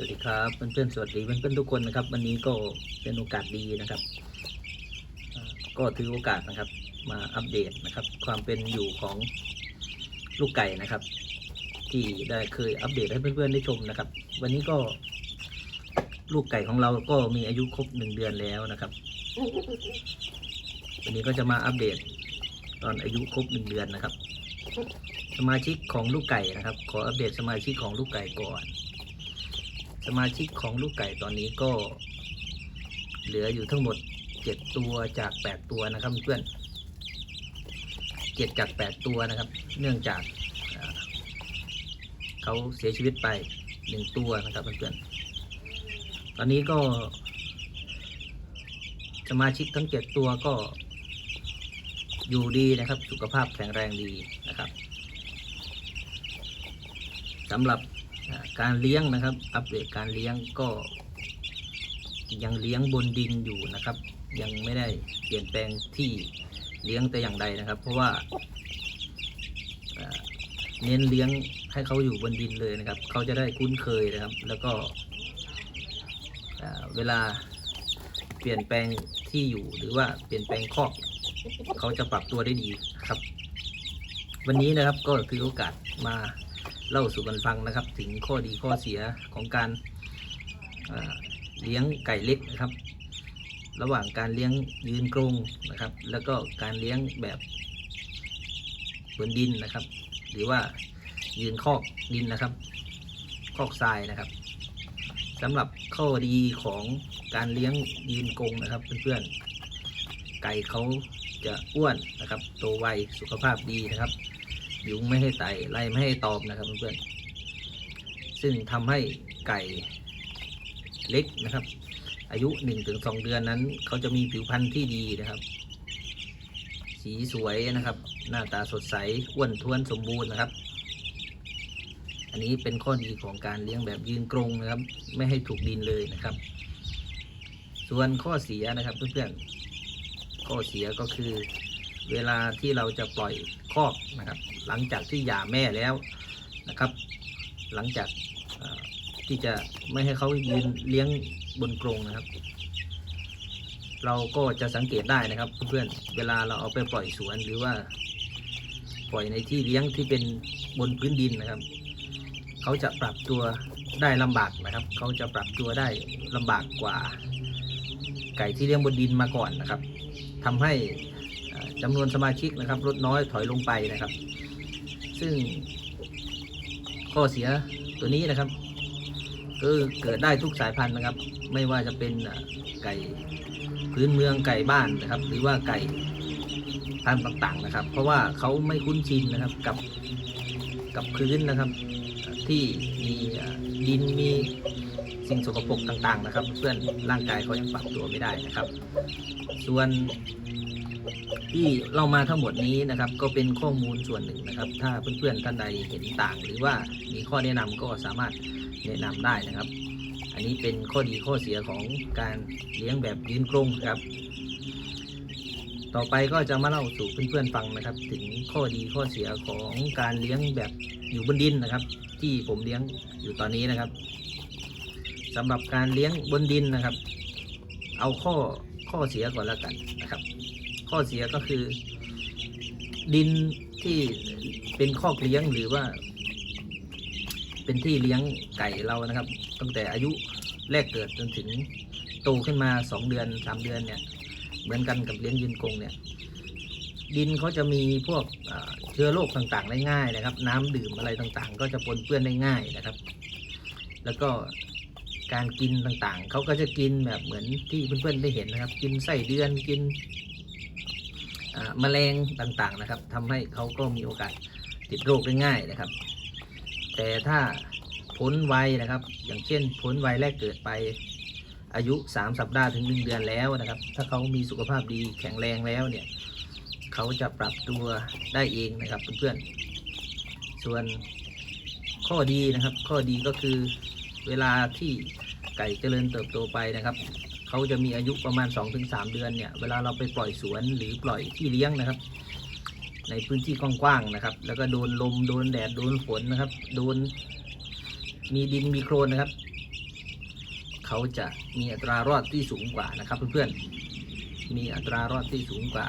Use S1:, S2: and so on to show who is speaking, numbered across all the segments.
S1: สวัสดีครับเพื่อนๆสวัสดีเพื่อนๆทุกคนนะครับ วันนี้ก็เป็นโอกาสดีนะครับ ก็ถือโอกาสนะครับ มาอัปเดตนะครับ ความเป็นอยู่ของลูกไก่นะครับ ที่ได้เคยอัปเดตให้เพื่อนๆได้ชมนะครับ วันนี้ก็ลูกไก่ของเราก็มีอายุครบหนึ่งเดือนแล้วนะครับ วันนี้ก็จะมาอัปเดตตอนอายุครบหนึ่งเดือนนะครับ สมาชิกของลูกไก่นะครับ ขออัปเดตสมาชิกของลูกไก่ก่อน สมาชิกของลูกไก่ตอนนี้ก็ เหลืออยู่ทั้งหมดเจ็ดตัวจากแปดตัวนะครับเพื่อนเจ็ดจากแปดตัวนะครับ เนื่องจากเขาเสียชีวิตไปหนึ่งตัวนะครับเพื่อนตอนนี้ก็ สมาชิกทั้งเจ็ดตัวก็อยู่ดีนะครับ สุขภาพแข็งแรงดีนะครับสำหรับ การเลี้ยงนะครับ อัปเดตการเลี้ยงก็ยังเลี้ยงบนดินอยู่นะครับ ยังไม่ได้เปลี่ยนแปลงที่เลี้ยงแต่อย่างใดนะครับ เพราะว่าเน้นเลี้ยงให้เขาอยู่บนดินเลยนะครับ เขาจะได้คุ้นเคยนะครับ แล้วก็เวลาเปลี่ยนแปลงที่อยู่หรือว่าเปลี่ยนแปลงคอกเขาจะปรับตัวได้ดีครับ วันนี้นะครับก็ถือโอกาสมา เล่าสู่กันฟังนะครับ ถึงข้อดีข้อเสียของการเลี้ยงไก่เล็กนะครับ ระหว่างการเลี้ยงยืนกรงนะครับ แล้วก็การเลี้ยงแบบบนดินนะครับ หรือว่ายืนคอกดินนะครับ คอกทรายนะครับสำหรับข้อดีของการเลี้ยงยืนกรงนะครับเพื่อนๆไก่เขาจะอ้วนนะครับ โตไวสุขภาพดีนะครับ ยุงไม่ให้ไต่ไล่ไม่ให้ตอมนะครับเพื่อนๆซึ่งทำให้ไก่เล็กนะครับ อายุ 1-2 เดือนนั้น เขาจะมีผิวพรรณที่ดีนะครับ สีสวยนะครับ หน้าตาสดใสอ้วนท้วนสมบูรณ์นะครับ อันนี้เป็นข้อดีของการเลี้ยงแบบยืนกรงนะครับ ไม่ให้ถูกดินเลยนะครับ ส่วนข้อเสียนะครับเพื่อนๆข้อเสียก็คือเวลาที่เราจะปล่อยคอกนะครับ หลังจากที่หย่าแม่แล้วนะครับ หลังจากที่จะไม่ให้เขายืนเลี้ยงบนกรงนะครับ เราก็จะสังเกตได้นะครับเพื่อนๆเวลาเราเอาไปปล่อยสวนหรือว่า ปล่อยในที่เลี้ยงที่เป็นบนพื้นดินนะครับ เขาจะปรับตัวได้ลำบากนะครับ เขาจะปรับตัวได้ลำบากกว่า ไก่ที่เลี้ยงบนดินมาก่อนนะครับทำให้อ่าจำนวนสมาชิกนะครับลดน้อยถอยลงไปนะครับ ซึ่งข้อเสียตัวนี้นะครับก็เกิดได้ทุกสายพันธุ์นะครับ ไม่ว่าจะเป็นไก่พื้นเมืองไก่บ้านนะครับ หรือว่าไก่พันธุ์ต่างๆนะครับ เพราะว่าเขาไม่คุ้นชินนะครับกับกับพื้นนะครับ ที่มีดินมีสิ่งสกปรกต่างๆ นะครับ เพื่อนร่างกายเขายังปรับตัวไม่ได้นะครับ ส่วน ที่เรามาทั้งหมดนี้นะครับก็เป็นข้อมูลส่วนหนึ่งนะครับ ถ้าเพื่อนๆท่านใดเห็นต่าง หรือว่ามีข้อแนะนำก็สามารถแนะนำได้นะครับ อันนี้เป็นข้อดีข้อเสียของการเลี้ยงแบบยืนกรงครับ ต่อไปก็จะมาเล่าสู่เพื่อนๆฟังนะครับ ถึงข้อดีข้อเสียของการเลี้ยงแบบอยู่บนดินนะครับ ที่ผมเลี้ยงอยู่ตอนนี้นะครับสำหรับการเลี้ยงบนดินนะครับ เอาข้อข้อเสียก่อนแล้วกันนะครับ ข้อเสียก็คือ ดินที่เป็นคอกเลี้ยงหรือว่า เป็นที่เลี้ยงไก่เรานะครับ ตั้งแต่อายุแรกเกิดจนถึงโตขึ้นมาสองเดือนสามเดือนเนี่ย เหมือนกันกับเลี้ยงยืนกรงเนี่ย ดินเขาจะมีพวกเชื้อโรคต่างๆได้ง่ายนะครับ น้ำดื่มอะไรต่างๆ ก็จะปนเปื้อนได้ง่ายนะครับ แล้วก็การกินต่างๆ เขาก็จะกินแบบเหมือนที่เพื่อนๆได้เห็นนะครับ กินไส้เดือนกิน แมลงต่างๆนะครับทำให้เขาก็มีโอกาสติดโรคได้ง่ายนะครับ แต่ถ้าพ้นวัยนะครับ อย่างเช่นพ้นวัยแรกเกิดไปอายุ 3 สัปดาห์ถึง 1 เดือนแล้วนะครับ ถ้าเขามีสุขภาพดีแข็งแรงแล้วเนี่ย เขาจะปรับตัวได้เองนะครับเพื่อนๆ ส่วนข้อดีนะครับ ข้อดีก็คือเวลาที่ไก่เจริญเติบโตไปนะครับ เขาจะมีอายุประมาณ 2-3 เดือนเนี่ยเวลาเราไปปล่อยสวนหรือปล่อยที่เลี้ยงนะครับ ในพื้นที่กว้างๆนะครับ แล้วก็โดนลมโดนแดดโดนฝนนะครับ โดนมีดินมีโคลนนะครับ เขาจะมีอัตรารอดที่สูงกว่านะครับ เพื่อนๆมีอัตรารอดที่สูงกว่า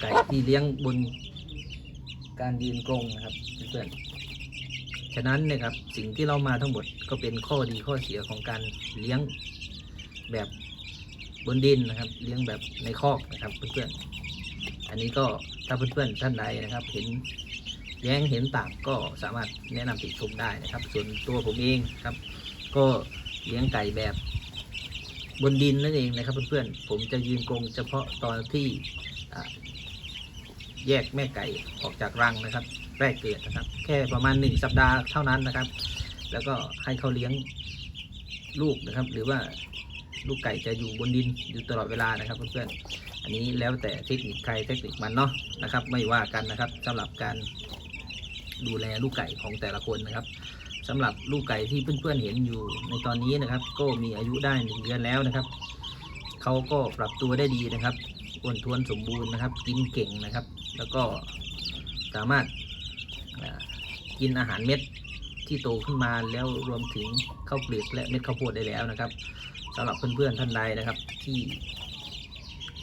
S1: ไก่ที่เลี้ยงบนการยืนกรงนะครับเพื่อนๆฉะนั้นเนะครับสิ่งที่เรามาทั้งหมดก็เป็นข้อดีข้อเสียของการเลี้ยงแบบ บนดินนะครับ เลี้ยงแบบในคอกนะครับเพื่อนๆ อันนี้ก็ถ้าเพื่อนๆท่านใดนะครับ เห็นแย้งเห็นต่างก็สามารถแนะนำติชมได้นะครับ ส่วนตัวผมเองครับ ก็เลี้ยงไก่แบบบนดินนั่นเองนะครับเพื่อนๆผมจะยืนกรงเฉพาะตอนที่แยกแม่ไก่ออกจากรังนะครับ แรกเกิดนะครับ แค่ประมาณหนึ่งสัปดาห์เท่านั้นนะครับ แล้วก็ให้เขาเลี้ยงลูกนะครับ หรือว่า ลูกไก่จะอยู่บนดินอยู่ตลอดเวลานะครับเพื่อนๆอันนี้แล้วแต่เทคนิคใครเทคนิคมันเนาะนะครับ ไม่ว่ากันนะครับสำหรับการดูแลลูกไก่ของแต่ละคนนะครับสำหรับลูกไก่ที่เพื่อนๆเห็นอยู่ในตอนนี้นะครับ ก็มีอายุได้หนึ่งเดือนแล้วนะครับเขาก็ปรับตัวได้ดีนะครับอ้วนท้วนสมบูรณ์นะครับ กินเก่งนะครับ แล้วก็สามารถกินอาหารเม็ดที่โตขึ้นมาแล้วรวมถึงข้าวเปลือกและเม็ดข้าวโพดได้แล้วนะครับ สำหรับเพื่อนๆท่านใดนะครับ ที่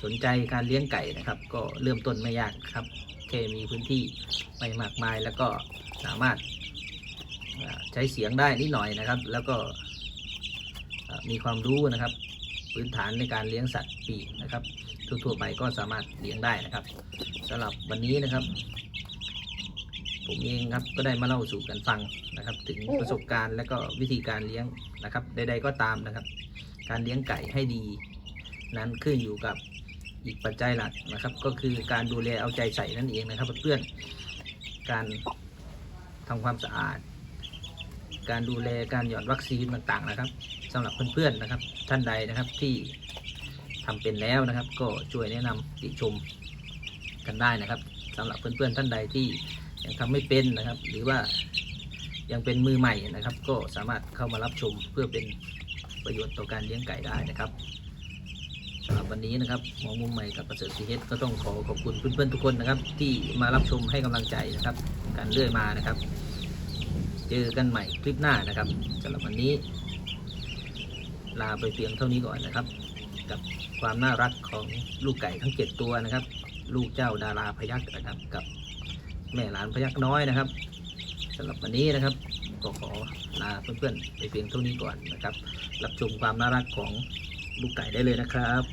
S1: สนใจการเลี้ยงไก่นะครับ ก็เริ่มต้นไม่ยากครับแค่มีพื้นที่ไม่มากมายแล้วก็สามารถใช้เสียงได้นิดหน่อยนะครับ แล้วก็มีความรู้นะครับ พื้นฐานในการเลี้ยงสัตว์ปีกนะครับทั่วๆไปก็สามารถเลี้ยงได้นะครับสำหรับวันนี้นะครับ ผมเองครับก็ได้มาเล่าสู่กันฟังนะครับ ถึงประสบการณ์และก็วิธีการเลี้ยงนะครับ ใด ๆก็ตามนะครับ การเลี้ยงไก่ให้ดี นั้นขึ้นอยู่กับอีกปัจจัยหลักนะครับ ก็คือการดูแลเอาใจใส่นั่นเองนะครับเพื่อนๆการทำความสะอาด การดูแลการหย่อนวัคซีนต่างๆนะครับสำหรับเพื่อนๆนะครับ ท่านใดนะครับที่ทำเป็นแล้วนะครับ ก็ช่วยแนะนำติชมกันได้นะครับสำหรับเพื่อนๆท่านใดที่ยังทำไม่เป็นนะครับ หรือว่ายังเป็นมือใหม่นะครับ ก็สามารถเข้ามารับชมเพื่อเป็น ประโยชน์ต่อการเลี้ยงไก่ได้นะครับสำหรับวันนี้นะครับหมอมุมใหม่กับประเสริฐสีเฮดก็ต้องขอขอบคุณเพื่อนๆทุกคนนะครับ ที่มารับชมให้กำลังใจนะครับ การเลื่อยมานะครับ เจอกันใหม่คลิปหน้านะครับสำหรับวันนี้ ลาไปเพียงเท่านี้ก่อนนะครับ กับความน่ารักของลูกไก่ทั้งเจ็ดตัวนะครับ ลูกเจ้าดาราพยักนะครับกับแม่หลานพยักน้อยนะครับสำหรับวันนี้นะครับก็ขอ ลาเพื่อนๆไปเพียงเท่านี้ก่อนนะครับ รับชมความน่ารักของลูกไก่ได้เลยนะครับ